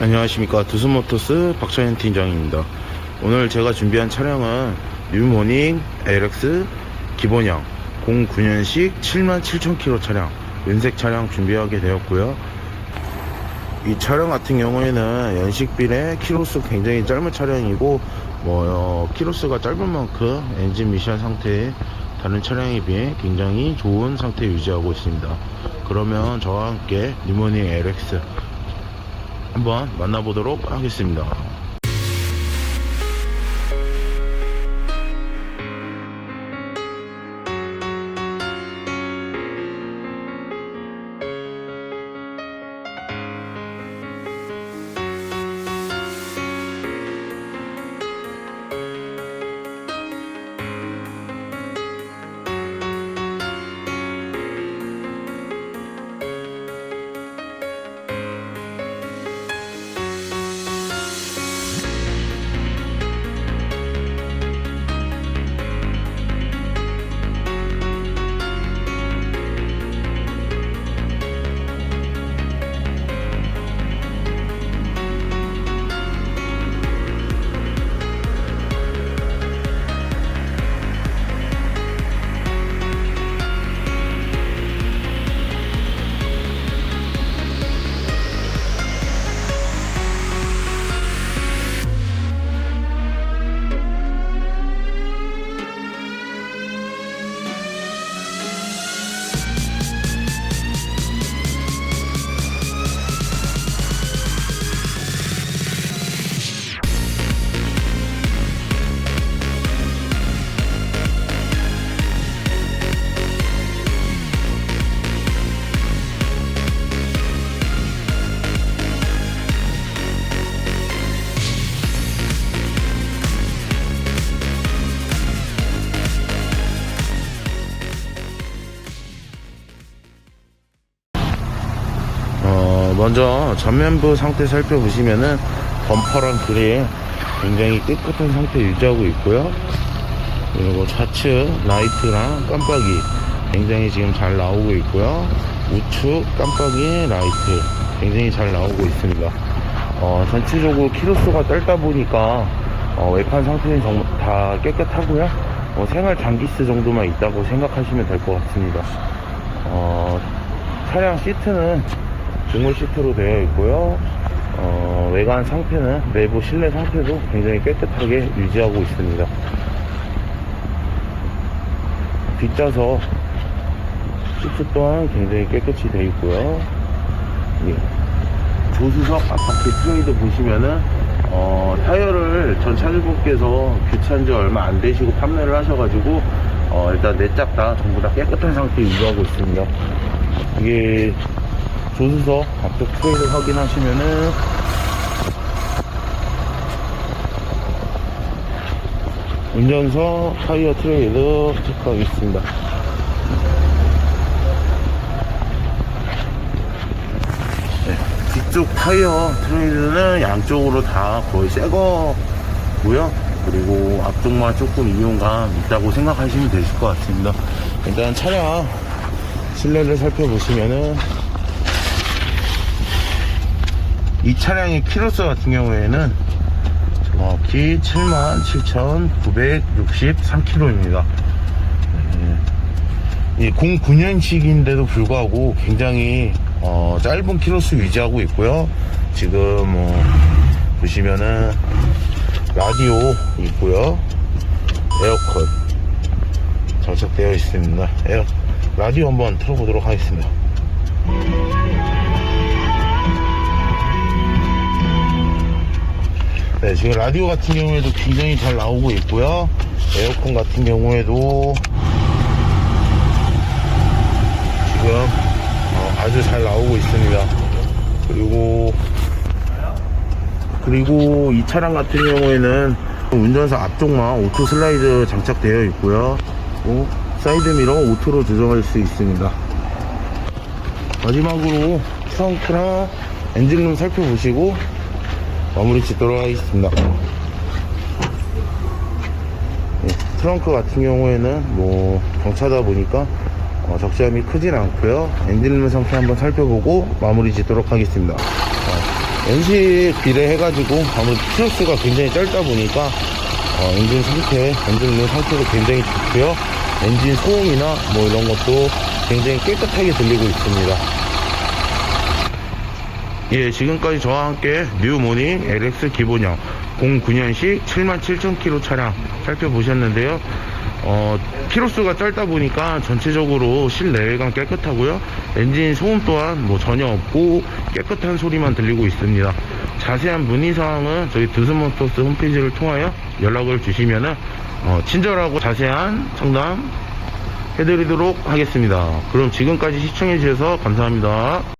안녕하십니까. 두스모토스 박찬현 팀장입니다. 오늘 제가 준비한 차량은 뉴모닝 LX 기본형 09년식 77,000km 차량 은색 차량 준비하게 되었고요. 이 차량 같은 경우에는 연식비례 키로수 굉장히 짧은 차량이고 뭐 어, 키로수가 짧은 만큼 엔진 미션 상태에 다른 차량에 비해 굉장히 좋은 상태 유지하고 있습니다. 그러면 저와 함께 뉴모닝 LX 한번 만나보도록 하겠습니다. 먼저 전면부 상태 살펴보시면은 범퍼랑 그릴 굉장히 깨끗한 상태 유지하고 있고요. 그리고 좌측 라이트랑 깜빡이 굉장히 지금 잘 나오고 있고요. 우측 깜빡이 라이트 굉장히 잘 나오고 있습니다. 어, 전체적으로 키로수가 짧다 보니까 어, 외판 상태는 정- 다 깨끗하고요. 어, 생활 장기스 정도만 있다고 생각하시면 될 것 같습니다. 어, 차량 시트는 중물 시트로 되어 있고요. 어, 외관 상태는 내부 실내 상태도 굉장히 깨끗하게 유지하고 있습니다. 뒷좌석 시트 또한 굉장히 깨끗이 되어 있고요. 예. 조수석 앞바퀴 트레이드 보시면은 어, 타이어를 전 차주분께서 교체한 지 얼마 안 되시고 판매를 하셔가지고 어, 일단 내짝 다 전부 다 깨끗한 상태 유지하고 있습니다. 이게 조수석 앞쪽 트레이드 확인하시면은 운전석 타이어 트레이드 체크하겠습니다. 네, 뒤쪽 타이어 트레이드는 양쪽으로 다 거의 새 거고요. 그리고 앞쪽만 조금 이용감 있다고 생각하시면 되실 것 같습니다. 일단 차량 실내를 살펴보시면은 이 차량의 키로수 같은 경우에는 정확히 77,963km입니다. 이 09년식인데도 불구하고 굉장히 어, 짧은 키로수 유지하고 있고요. 지금 뭐 보시면은 라디오 있고요. 에어컨 장착되어 있습니다. 에어 라디오 한번 틀어보도록 하겠습니다. 네, 지금 라디오 같은 경우에도 굉장히 잘 나오고 있고요. 에어컨 같은 경우에도 지금 어, 아주 잘 나오고 있습니다. 그리고 그리고 이 차량 같은 경우에는 운전석 앞쪽만 오토 슬라이드 장착되어 있고요. 또 사이드 미러 오토로 조정할 수 있습니다. 마지막으로 트렁크랑 엔진룸 살펴보시고 마무리 짓도록 하겠습니다. 네, 트렁크 같은 경우에는 뭐 경차다 보니까 어, 적재함이 크진 않고요. 엔진룸 상태 한번 살펴보고 마무리 짓도록 하겠습니다. 자, NC 비례해가지고 아무래도 키로수가 굉장히 짧다 보니까 어, 엔진 상태, 엔진 상태도 굉장히 좋고요. 엔진 소음이나 뭐 이런 것도 굉장히 깨끗하게 들리고 있습니다. 예, 지금까지 저와 함께 뉴모닝 LX 기본형 09년식 77,000km 차량 살펴보셨는데요. 어, 키로수가 짧다 보니까 전체적으로 실내외관 깨끗하고요. 엔진 소음 또한 뭐 전혀 없고 깨끗한 소리만 들리고 있습니다. 자세한 문의사항은 저희 드스모터스 홈페이지를 통하여 연락을 주시면은 어, 친절하고 자세한 상담 해드리도록 하겠습니다. 그럼 지금까지 시청해주셔서 감사합니다.